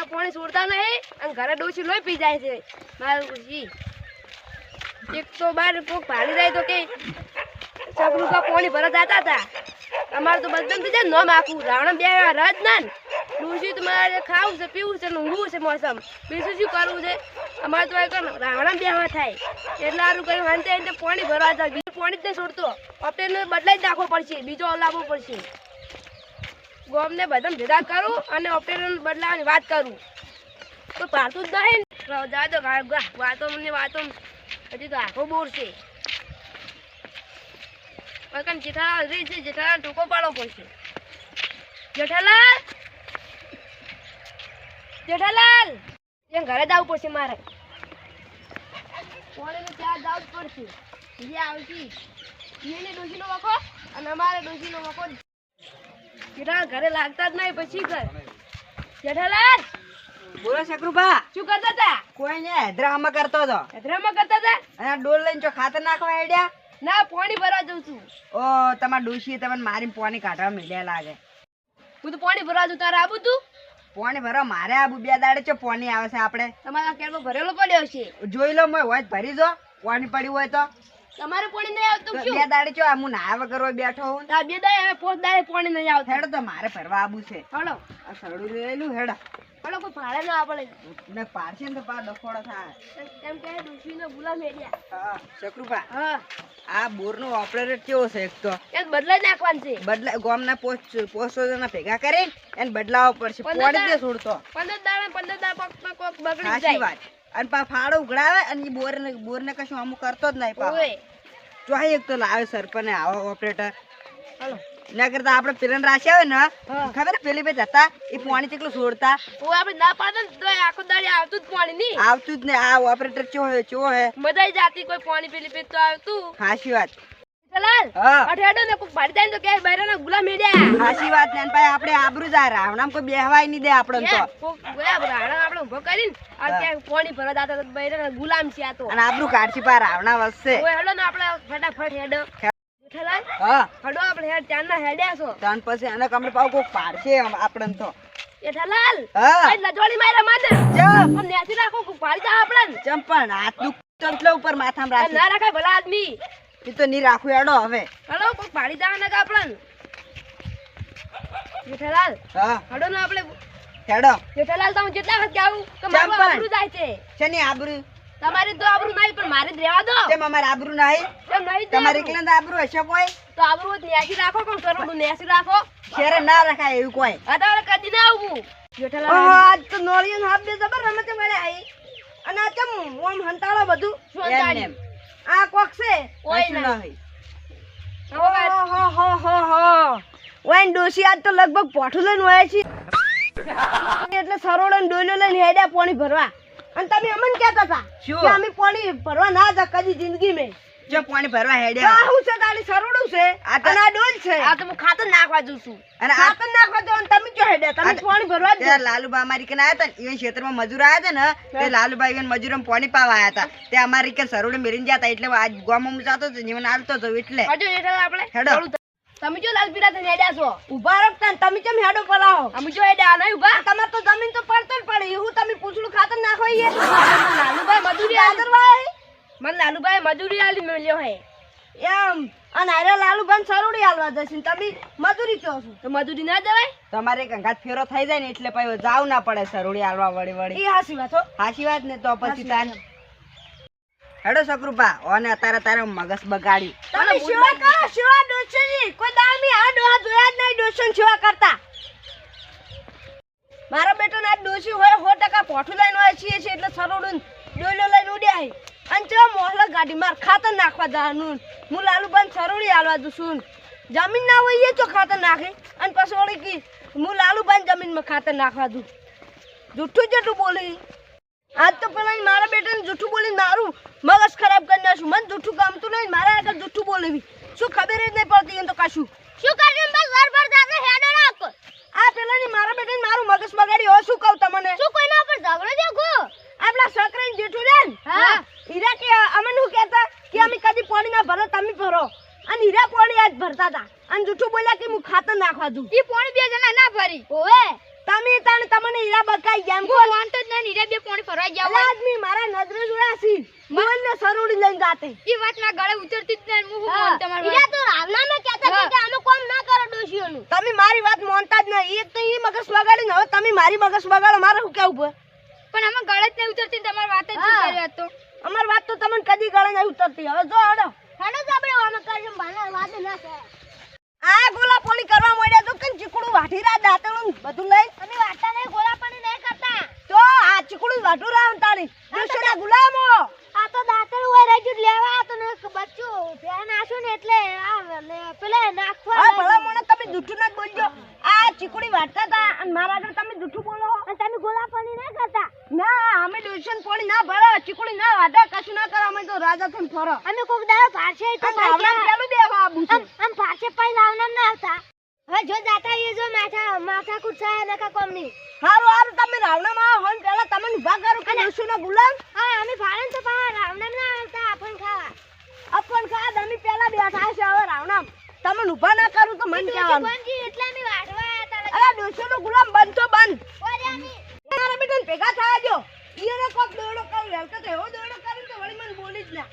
આ પાણી છોડતા નહીં અને ઘરે ડોસી લોહી પી જાય છે. મારું ગુરુજી એક તો બાર કોક ભાડી જાય તો કે છકરું કા પાણી ભરત જતા હતા. અમારે તો બધું થઈ જાય નોમ રાવણ બે રજ ના ડોસી તો મારે ખાવું છે, પીવું છે ઊંઘવું છે મોસમ. બીજું શું કરવું છે? અમારે તો રાવણ બેહવા થાય. એટલે સારું કરી વાંચે પાણી ભરવા જાય પાણી જ નહીં છોડતો. આપણે બદલાઈ જ નાખવો પડશે. બીજો લાવવો પડશે. ગોમને બધા ભેગા કરું અને ઓપરેશન બદલાવાની વાત કરું. તો પારતું જ નહીં ને. જા ગા- વાતો મને વાતો હજી તો આખો બોર છે. જેઠાલાલ રહી છે જેઠાલાલ ટૂંકો પાડવો પડશે. જેઠાલાલ? જેઠાલાલ? એમ ઘરે જવું પડશે મારે. કોલેજે ત્યાં જવું જ પડશે. જે આવતી, એને ડોશીનો વખો અને અમારે ડોશીનો વખો જેઠાલાલ ઘરે લાગતા જ નહીં પછી ઘર. જેઠાલાલ! બોલો શકરુભા. શું કરતા હતા? કોઈ ને હૈદરાબાદમાં કરતો હતો. અધરામાં કરતા હતા? અને ડોલ લઈને જો ખાતર નાખવા આઈડિયા ના પાણી ભરવા જઉં છું. ઓ તમારા ડોશીએ તમને મારીને પાણી કાઢવા મળ્યા લાગે. હું તો પાણી ભરવા જઉં તારે આવું તું? પાણી ભરવા મારે આબુ બે દાડે છે પાણી આવે છે આપણે. તમારા કેરમાં ભરેલો પડ્યો છે. જોઈ લો મેં હોય ભરી દો પાણી પડ્યું હોય તો. તમારે પાણી નહીં આવતું શું? બે દાડે જો હું નાહા વગર હોય બેઠો હું આ બે દાડે હવે પોત દાડે પાણી નહીં આવતું. હેડો તો મારે ફરવા આબુ છે. હલો. આ સરડું લેલું હેડો. હલો કોઈ ભાડે ના આપડે. ને પારશે ને તો પા ડખોડો થાય. એમ કે ડુસી ગુલામ મેળ્યા હા શકરુભા હા. આ બોરનો ઓપરેટર કેવો છે એક તો? એ બદલાઈ નાખવાનું છે. બદલા ગામના પોસ્ટ પોસ્ટો ભેગા કરીને એને બદલાવો પડશે. પંદર દે છોડતો પંદર દાડા પંદર દાડા કોક કોક બગડી સાચી વાત. અને પા ફાળો ઉઘડાવે અને બોર ને બોર ને કશું અમુક કરતો જ નહીં પા ચોહી એક તો લાવે સરપંચ આવો ઓપરેટર હલો ના કરતા આપણે પેલન રાશિ આવે ને ખબર પેલી બે જતા એ પાણી કેટલું છોડતા? ઓ આપણે ના પાડે ને તોય આખો દાડી આવતું જ પાણી નહીં આવતું જ ને આ ઓપરેટર ચો હે ચો હે? બધા જાતી કોઈ પાણી પેલી પીત તો આવતું. સાચી વાત. ચલાલ હા. અઠેડો ને કોઈ ભાડી જાય તો કે બૈરાના ગુલામ મેળ્યા હાચી વાત ને ભાઈ આપણે આબરૂ જાય રાવણામ કોઈ બેહવાય નહીં દે આપણને તો. આપણે ઊભો કરીને આ ક્યાંક પાણી ભરવા જાતા હતા બૈરાના ગુલામ છે આ તો. અને આબરૂ કાઢી પા રાવણા વસશે ઓય હેડો ને આપણે ફટાફટ હેડો. જેઠાલાલ હા. હેડો આપણે હેડ ચાંદના હેડ્યા છો. ત્રણ પછી અને કમરે પાવ કોક પાડશે આપણને તો. જેઠાલાલ હા. આ લજવાળી માર્યા માને જમ આમ રાખો કોઈ ભાડી જા આપણને. ચંપણ હાથ દુખ ઉપર માથામાં આ રાખી. ના રાખાય ભલા આદમી. એ તો ની રાખું એડો હવે. હેડો કોઈ ભાડી જા ના આપણને? જેઠાલાલ હા. હેડો ને આપણે. હેડો. જેઠાલાલ તમે જેટલા વખત આવું? તો મારું. આબરૂ જાય છે? શેની આબરૂ? તમારી તો આબરૂ નહીં પણ મારે જ રહેવા દો. કેમ અમારે આબરૂ નહીં. કેમ નહીં તમારે? એકલા આબરૂ હશે કોઈ? તો આબરૂ નેસી રાખો કોણ કરોડું નેસી રાખો. શેરે ના રખાય એવું કોઈ? આ તમારે કદી ના આવું. જેઠાલાલ આજ તો નોળિયન હાફ બે જબર રમતે મળે આઈ અને આ કેમ ઓમ હંતાળો બધું? એમ? નેમ. આ કોક છે? ઓય કશું નહીં. હો હો હો હો વાઈન ડોસી આજ તો લગભગ પોઠું લઈને વયા છે. એટલે સરોડો ને ડોલ્યો લઈને હેડ્યા પાણી ભરવા. અને તમે અમને કહેતા હતા કે અમે પાણી ભરવા ના જા કદી જિંદગી મેં જો પાણી ભરવા હેડે આ હું છે? તારી સરોડું છે? આ તો- આ ડોલ છે? આ તો હું ખાતર નાખવા જઉં છું. અને ખાતર નાખવા જો તમે જો હેડે તમે પાણી ભરવા જ લાલુબા અમારી કે આયા હતા ઈવન ક્ષેત્રમાં મજૂર આયા હતા ને તે લાલુબા ઈવન મજૂરોને પાણી પાવા આયા હતા તે અમારી કે સરોડે મેરીને જતા એટલે આજ ગામમાં જાતો હતો જીવન હાલતો હતો એટલે. હજુ એટલે આપણે. હેડો. તમે જો લાલ પીડા થઈને હેડ્યા છો. ઊભા રહો ને તમે કેમ હેડો પલાવો? અમે જો હેડ્યા નહીં ઊભા તમાર તો જમીન તો પડતર પડે. એવું તમે પૂછડું ખાતર નાખો એ લાલુભાઈ મજૂરી આદરભાઈ મને લાલુભાઈ મજૂરી આલી મળ્યો હે. એમ. અને અરે લાલુભાઈ સરોડી હાલવા જશે તમે મજૂરી કહો છો. તો મજૂરી ના જવાય? તમારે કંગાત ફેરો થઈ જાય ને એટલે પછી જાવ ના પડે સરોડી હાલવા વળી વળી. એ હાસી વાત હો. હાસી વાત ને તો પછી તાન. હેડો સકરુપા ઓને અત્યારે તારે મગજ બગાડ્યું. તમે સેવા કરો સેવા ડોશી કોઈ દામી આ ડોહા જોયા જ નહીં ડોશન સેવા કરતા. મારા બેટો ના ડોશી હોય હો ટકા પોઠું લઈને હોય છીએ છે એટલે સરોડું ડોલો લઈને ઉડ્યા હે અને ચો મોહલા ગાડી માર ખાતર નાખવા જવાનું હું લાલુભાઈ સરોડી હાલવા દઉં છું. જમીન ના હોય એ ચો ખાતર નાખે? અને પછી વળી કી, હું લાલુભાઈ જમીનમાં ખાતર નાખવા દઉં જૂઠું જેટલું બોલી. આજ તો પેલા મારા બેટાને જૂઠું બોલી મારું મગજ ખરાબ કરી નાખ્યું મને જૂઠું ગમતું નહીં મારા આગળ જૂઠું બોલેવી શું ખબર જ નહીં પડતી એને તો કશું શું કર્યું બસ વાર વાર જાતે હેડો રાખ આ પેલાની મારા બેટાને મારું મગજ બગાડી હવે શું કહું તમને શું કોઈના પર ઝઘડો દેખો આપણા સકરાઈ જેઠું રે ને હા. હીરા કે અમને શું કહેતા કે અમે કદી પાણી ના ભરો તમે ભરો અને હીરા પાણી આજ ભરતા હતા અને દઉં ઈ પાણી બે જણા ના ભરી. ઓવે. તમે તણ તમને હીરા બકાઈ ગયા હું વાંધો જ નહીં નીરે બે પોણી ફરવા ગયા હોય. આદમી મારા નજરે જોયા મન ને સરોડી લઈને જાતે. ઈ વાત ના ગળે ઉતરતી જ નહીં હું હું. તમારી ઈરા તો રાવના રાવણાને કહેતા કે અમે કોમ ના કરો ડોશીઓનું. તમે મારી વાત માનતા જ નહીં. એક તો ઈ મગજ બગાડીને હવે તમે મારી મગજ બગાડો મારે હું કેવું પડે? પણ આમાં ગળે જ નહીં ઉતરતી ને તમારી વાત જ શું કરી તો અમાર વાત તો તમને કદી ગળે નહીં ઉતરતી. હવે જો હડો. હેડો જ આપણે ઓમ કરજો ભાના વાત ના થાય આ ગોલા પોણી કરવા મોડ્યા તો કન ચીકડું વાઢી રા દાંતણું બધું લઈ તમે વાટા નહીં ગોલા પાણી નહીં કરતા તો આ ચીકડું વાઢું રામ તારી દુશ્મના ગુલામો આ તો દાંતણ હોય રજુ લેવા આ તો ને બચ્ચું ધ્યાન આશું ને એટલે આ લે- પેલે નાખવા હા ભલા મને તમે જૂઠું ના જ બોલજો આ ચીકુડી વાટતા હતા અને મારા આગળ તમે જૂઠું બોલો અને તમે ગોલા પાણી ના કરતા ના અમે ટ્યુશન પાણી ના ભરે ચીકુડી ના વાટા કશું ના કરે અમે તો રાજા થઈને ફરો. અમે કોક દાડો પાછે તો પેલું દેવા આબુ છે. આમ પાછે પાઈ લાવના ના હતા. હવે જો જાતા એ જો માથા માથા કુછા નકા કોમની. હારું હારું તમે રાવણા માં હોય પેલા તમે ઊભા કરો કે નસુ ના ગુલામ હા અમે ફાળન તો પા રાવણા ના આવતા આપણ ખાવા. આપણ ખાવા તમે પેલા બેઠા છે હવે રાવણા તમે ઊભા ના કરું તો મન કહેવાનું. એટલે અમે વાઢવા હતા. અરે દોશો નો ગુલામ બંધ. તો બંધ મારા બેટા ભેગા થયા જો ઈયને કોક દોડો કરી તો એવો દોડો કરી તો વળી મને બોલી જ ના.